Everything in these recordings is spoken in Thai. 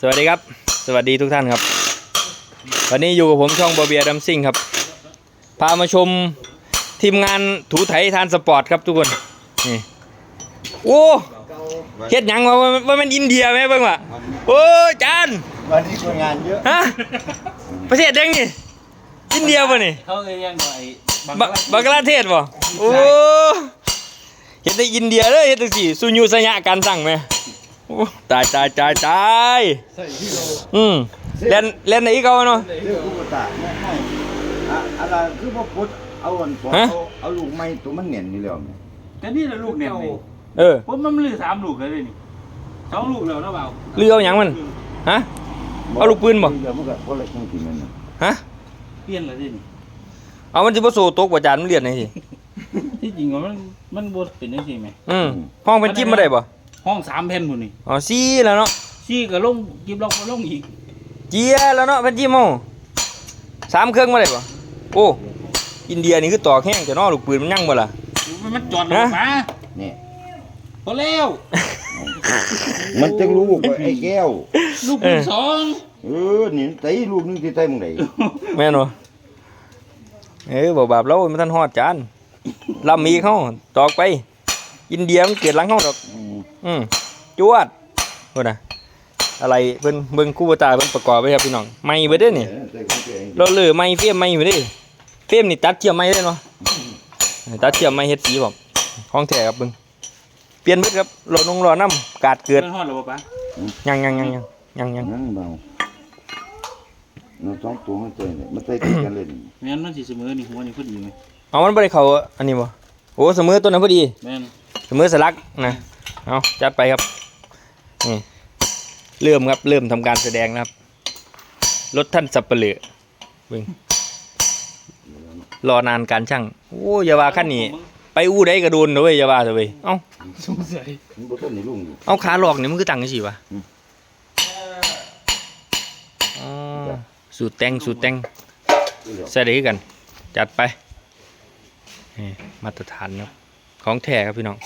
สวัสดีครับ สวัสดีทุกท่านครับ วันนี้อยู่กับผมช่องบอเบียดัมซิ่งครับ พามาชมทีมงานถูไถทานสปอร์ตครับทุกคนนี่โอ้เฮ็ดหยังวะว่าว่ามันอินเดียไหมเบิ่งวะโอ้ยจานวันนี้คนงานเยอะฮะประเทศยังนี่อินเดียป่ะนี่เขาเลยยังหน่อยบบังกลาเทศป่ะโอ้เฮ็ดในอินเดียเลยเฮ็ดจังซี่สุญูสยะการสั่งไหม โอ้ตายตายตายตายอืมเล่นเล่นไหนอีกเอาเนาะเรื่องอุปตะไม่ไม่อะอะไรคือพ่อพุทธเอาอันปอฮะเอาเอาลูกไม้ตัวมันเหนียนนี่แล้วแม่แต่นี่แหละลูกเนี่ยนี่เออผมมันลือสามลูกเลยนี่สองลูกแล้วนะเปล่าเรือเอาหยังมันฮะเอาลูกปืนบ่เดี๋ยวมันก็คนละช่างที่มันน่ะฮะเปลี่ยนเลยนี่เอามันสิบ่สู้ตกว่าจานมันเรียนได้สิที่จริงว่ามันมันบดเป็นยังไงไหมอืมห้องเป็นจิ้มมาได้บ่ ห้องสามแผ่นหมดนี่อ๋อซี่แล้วเนาะซี่ก็ลงกิบล็อกก็ลงอีกเจียแล้วเนาะเป็นจิ้มเฮาสามเครื่องมาได้บ่โอ้อินเดียนี่คือตอกแห้งแต่เนาะลูกปืนมันยังบ่ล่ะมันมันจอดลงมานี่พอแล้ว มันจังรู้ว่าไอ้แก้ว ลูกปืนสองเออนี่ไตลูกนึงที่ไตมึงไหนแม่นบ่เอ้ยบ่บาปเรามันทันฮอดจานลำอีกเฮาตอกไป อินเดียมันเกิดหลังเฮาดอก อืมอืมจวดพุ่นน่ะอะไรเพิ่นเบิ่งคู่บ่ตาเพิ่นประกอบไว้ครับพี่น้องใหม่เบิดเด้อนี่เออไตของตัวเองเราเหลือไม้เฟียมไม้อยู่ดิเฟียมนี่ตัดเทียมไม้ได้เนาะตัดเทียมไม้เฮ็ดสีผมของแท้ครับเบิ่งเปลี่ยนเบิดครับรถนงรอน้ำกาดเกิดมันฮอดหรือเปล่ายังยังยังยังยังยังนั่งเบาเราสองตัวมันเตยเนี่ยมันเตยติดกันเลยนี่แม่นมันสิเสมอนี่หัวนี่พอดีไหมเอามันบ่ได้เข้าอันนี้บ่โอ้เสมอตัวนั้นพอดีแม่นเส มอสลักนะเอาจัดไปครับนี่เริ่มครับเริ่มทำการแสดงนะครับรถท่านสับเปลือเบิ่งรอนานการช่างโอ้ยาวาคันนี้ ไปอู้ได้ก็โดนนะเว้ยยาวาเถอะเว้ยเอ้าสงสัยเอาขาหลอกเนี่ยมันคือตังกันสิวะอ๋อสูตรแต่งสูตรแต่งใส่ด้คือกัน จัดไปนี่มาตรฐานเนาะ ของแท้ครับพี่น้อง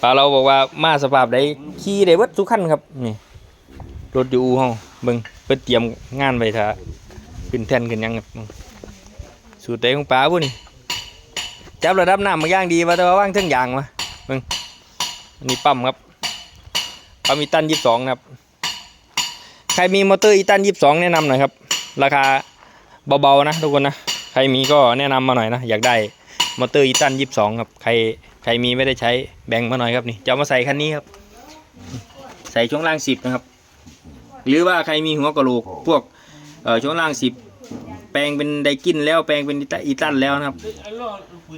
ปลาเราบอกว่ามาสภาพได้ขี่ได้เบิดทุกขั้นครับนี่รถอยู่อู่ห้องเบิ่งเพิ่นเตรียมงานไว้ท่าขึ้นแท่นขึ้นยังครับสูตรแต่ของปลาผู้นี่จับระดับน้ำมาย่างดีว่าแต่ว่าว่างเทั้งอย่างวะเบิ่งอันนี้ปั๊มครับปั๊มอีตันยี่สิบสองครับใครมีมอเตอร์อีตันยี่สิบสองแนะนำหน่อยครับ ราคาเบาๆนะทุกคนนะ ใครมีก็แนะนำมาหน่อยนะ อยากได้ มอเตอร์อีตันยี่สิบสองครับ ใครใครมีไม่ได้ใช้แบ่งมาหน่อยครับนี่จะเอามาใส่คันนี้ครับ ใส่ช่วงล่างสิบนะครับ หรือว่าใครมีหัวกระโหลกพวกเอ่อช่วงล่างสิบแปลงเป็นไดกินแล้วแปลงเป็นอีตันแล้วนะครับ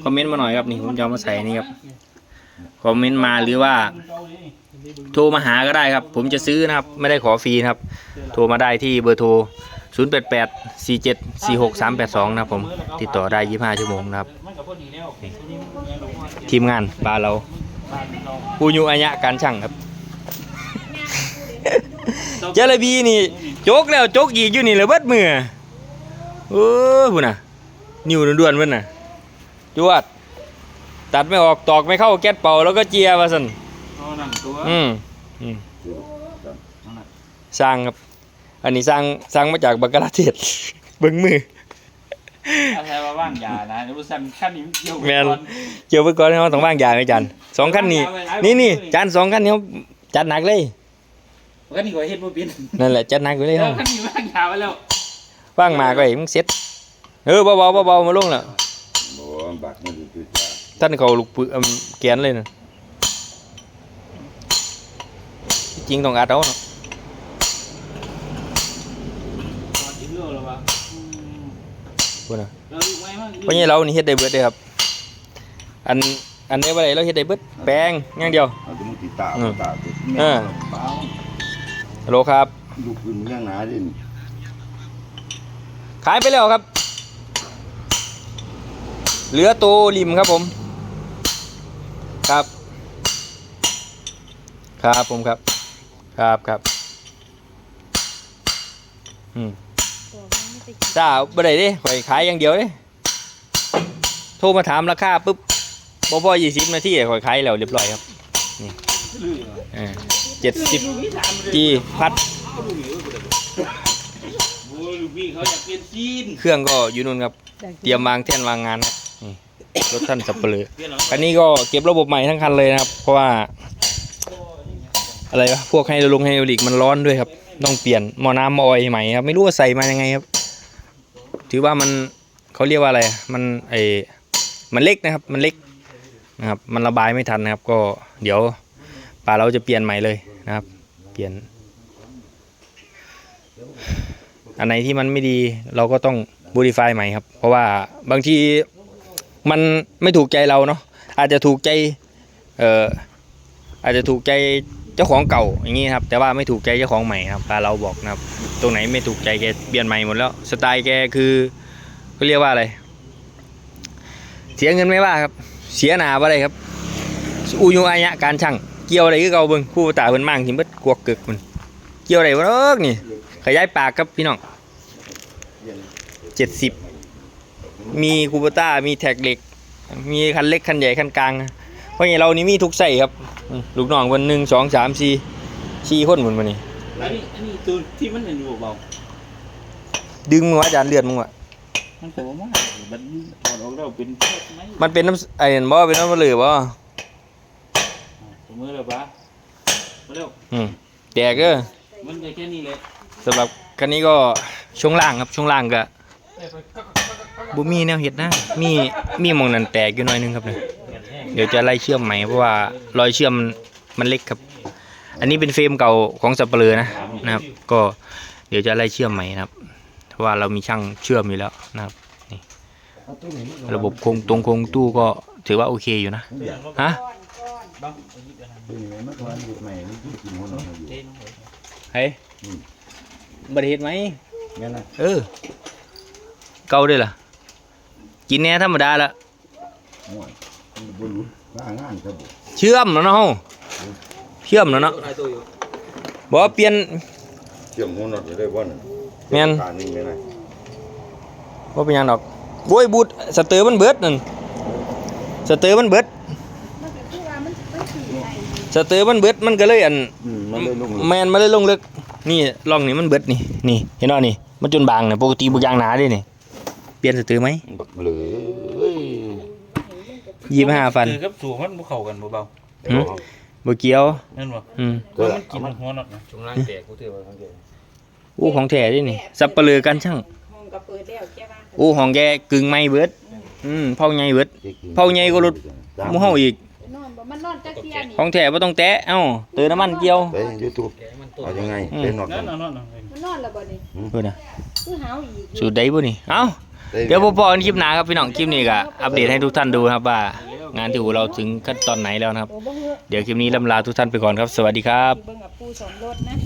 คอมเมนต์มาหน่อยครับนี่ผมจะเอามาใส่นี่ครับคอมเมนต์มาหรือว่า โทรมาหาก็ได้ครับ ผมจะซื้อนะครับ ไม่ได้ขอฟรีนะครับ โทรมาได้ที่เบอร์โทร 0 8 8 4 7 4 6 3 8 2 นะครับผม ติดต่อได้ 25 ชั่วโมงนะครับมันก็พอดีแล้วทีมงานบาร์เราปูยุอัญะการช่างครับ เจลบีนี่ โจกแล้วโจกอีกอยู่นี่เลยเบิดมือเออพุ่นน่ะ นิ้วด่วนๆเพิ่นน่ะจวด ตัดไม่ออกตอกไม่เข้าแก๊สเป่าแล้วก็เจียว่าซั่นเอานั่นตัวอืมอืมสร้างครับ อันนี้สร้างสร้างมาจากบังกลาเทศเบิ้งมือเอาใช้ว่าว่างยานะเดี๋ยวสั่นขั้นนี้เกี่ยวแม่นเกี่ยวไปก่อนเขาต้องว่างยาไหมจันสองขั้นนี้ นี่นี่จานสองขั้นนี้เขาจัดหนักเลยขั้นนี้ก็เฮ็ดบ่เป็นนั่นแหละจัดหนักไปเลยแล้เขาวขั้นนี้ว่างยาไว้แล้วว่างมาก็เห็นมึงเซ็ตเออเบาๆเบาๆมาลงแล้วบ่บักมันอยู่ที่ตาท่านเขาลูกปืนแกนเลยนะจริงต้องอัดเอาเนาะ ถอดอีกเรื่องแล้ววะอืม พูดนะเราลูกไว้มั้งเพราะงี้เรานี่เฮ็ดได้เบิดเลยครับ อันอันนี้ว่าไรเราเฮ็ดได้เบิดแปลงอย่างเดียวเอาตัวมันติดตาอืมตาติดเออเปล่าฮัลโหลครับลูกปืนมันยังหนาดิขายไปแล้วครับ เหลือตัวริมครับผม ครับ ครับผมครับ ครับครับ อืม จ้าบ่ได้เด้ข่อยขายอย่างเดียวเด้โทรมาถามราคาปุ๊บบ่พอยี่สิบนาทีข่อยขายแล้วเรียบร้อยครับลือเจ็ดสิบมีถามเลยจีพัดโอ้ยลูกพี่เขาอยากเปลี่ยนซีนเครื่องก็อยู่นู่นครับ เตรียมวางแท่นวางงานครับนี่รถท่านสับเปลือเปลี่ยนแล้วคันนี้ก็เก็บระบบใหม่ทั้งคันเลยนะครับ เพราะว่า อะไรวะพวกไฮโดรลงไฮโดรลิกมันร้อนด้วยครับ ต้องเปลี่ยนหมอน้ำมออยใหม่ครับ ไม่รู้ว่าใส่มายังไงครับ ถือว่ามันเขาเรียกว่าอะไร มันไอมันเล็กนะครับ มันเล็กนะครับ มันระบายไม่ทันนะครับ ก็เดี๋ยวป่าเราจะเปลี่ยนใหม่เลยนะครับ เปลี่ยน อันไหนที่มันไม่ดีเราก็ต้องบูริฟายใหม่ครับ เพราะว่าบางทีมันไม่ถูกใจเราเนาะอาจจะถูกใจเอ่ออาจจะถูกใจ เจ้าของเก่าอย่างนี้ครับ แต่ว่าไม่ถูกใจเจ้าของใหม่ครับปาเราบอกนะครับ ตรงไหนไม่ถูกใจแกเปลี่ยนใหม่หมดแล้ว สไตล์แกคือเขาเรียกว่าอะไร เสียเงินไม่ว่าครับ เสียหนาอะไรครับ อูยูอายะการช่างเกี่ยวอะไรก็เก่าเบิ่งผู้ตาเพิ่นมั่งทิมเบิดกวกเกึกมันเกี่ยวอะไรวะเอิ้กนี่ ขยายปากครับพี่น้องเจ็ดสิบมีคูปต้ามีแท็กเหล็ก มีคันเล็กคันใหญ่คันกลางนะ เพราะอย่างเรานี่มีทุกใส่ครับอืมลูกน้องวันหนึ่งสองสามสี่สี่คนหมดมานี่อันนี้อันนี้ตัวที่มันเห็นอยู่เบาดึงมึงวะอาจารย์เลือดมึงวะมันโผล่มากมันถอดออกแล้วเป็นเพชรไหมมันเป็นน้ำไอ้เห็นบ่เป็นน้ำมันเหลือบ่ตัวมือเลยปะมาเร็วอืมแตกเด้อมันจะแค่นี้เลยสำหรับคันนี้ก็ช่วงล่างครับช่วงล่างก็บุมีแนวเห็ดนะมีมีหมองนั่นแตกอยู่หน่อยนึงครับเนี่ย เดี๋ยวจะไล่เชื่อมใหม่เพราะว่ารอยเชื่อมมันมันเล็กครับ อันนี้เป็นเฟรมเก่าของสับเปลือนะนะครับ ก็เดี๋ยวจะไล่เชื่อมใหม่นะครับเพราะว่าเรามีช่างเชื่อมอยู่แล้วนะครับนี่ระบบโครงตรงโครงตู้ก็ถือว่าโอเคอยู่นะฮะตัวนี้มันทอนอยู่ใหม่มันกินหัวหน่อยอยู่เฮ้ยบัตรเห็ดไหมแม่นนะเออเก่าด้วยล่ะกินแน่ธรรมดาละ ม่วนมันบ่รู้ว่างานครับบ่เชื่อมแล้วเนาะเฮาเชื่อมแล้วเนาะบอกว่าเปลี่ยน เชื่อมหัวหน่อยได้บ่นั่นแม่นตานี่แม่นนะว่าเป็นหยังดอกโว้ยบูดสเตอร์มันเบิดนั่นสเตอร์มันเบิดสเตอร์มันเบิดมันก็เลยอัน อืมมันเลยลงแมนมาเลยลงลึก นี่ร่องนี่มันเบิดนี่นี่เห็นบ่นี่ มันจนบางเนี่ยปกติบุกยางหนาเด้นี่ เปลี่ยนสเตอร์ไหมบักเลยเอ้ ยยี่สิบห้าฟัน คือกับสูงมันบ่เข้ากันบ่เบาหืม บ่เกี่ยว นั่นบ่อืมก็มันกินหัวน็อตนะช่วงล่างแตกกูถือว่าของแกอู้ของแท้ดินี่สับปะเลือกันช่างห้องก็เปิดแล้วแก้บ้านอู้ของแกกึ่งไม่เบิดอืมเผาใหญ่เบิด เผาใหญ่กว่ารถ หมูเฮาอีก นอนบ่มันนอนจักเที่ยนี่ของแท้บ่ต้องแตะเอ้าเติมน้ำมันเกี่ยว ไป YouTube แกมันตัวเอายังไงอืม เป็นหนอดนั่กันนน่ะนั่นน่ะมันนอนแล้วบ่นี่เพิ่นน่ะคือหาวอีกสูตรใดบ่นี่เอ้า เดี๋ยวพบกันคลิปหน้าครับพี่น้องคลิปนี้ก็อัปเดตให้ทุกท่านดูนะครับว่า งานที่อู่เราถึงขั้นตอนไหนแล้วนะครับโอ้บ่เฮือเดี๋ยวคลิปนี้ลำลาทุกท่านไปก่อนครับ สวัสดีครับ เบิ่งกับปูสมรถนะ